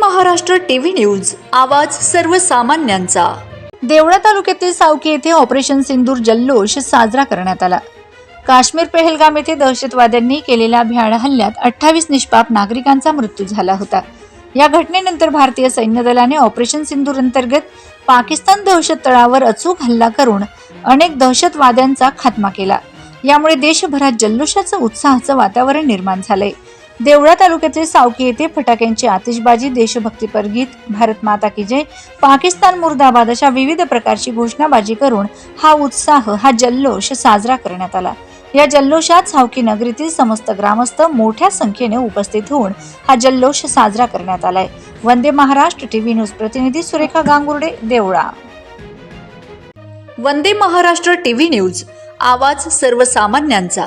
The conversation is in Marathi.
महाराष्ट्र टीव्ही न्यूज आवाज सर्वसामान्यांचा. देवळा तालुक्यातील सावकी येथे ऑपरेशन सिंदूर जल्लोष साजरा करण्यात आला. काश्मीर पेहलगाम येथे दहशतवाद्यांनी केलेल्या भ्याड हल्ल्यात अठ्ठावीस निष्पाप नागरिकांचा मृत्यू झाला होता. या घटनेनंतर भारतीय सैन्य दलाने ऑपरेशन सिंदूर अंतर्गत पाकिस्तान दहशत तळावर अचूक हल्ला करून अनेक दहशतवाद्यांचा खात्मा केला. यामुळे देशभरात जल्लोषाचं उत्साहाचं वातावरण निर्माण झालंय. देवळा तालुक्यातील सावकी येथे फटाक्यांची आतिषबाजी देशभक्तीपर गीत भारत माता की जय पाकिस्तान मुर्दाबाद अशा विविध प्रकारची घोषणाबाजी करून हा उत्साह हा जल्लोष साजरा करण्यात आला. या जल्लोषात सावकी नगरीतील समस्त ग्रामस्थ मोठ्या संख्येने उपस्थित होऊन हा जल्लोष साजरा करण्यात आलाय. वंदे महाराष्ट्र टीव्ही न्यूज प्रतिनिधी सुरेखा गांगुर्डे देवळा. वंदे महाराष्ट्र टीव्ही न्यूज आवाज सर्वसामान्यांचा.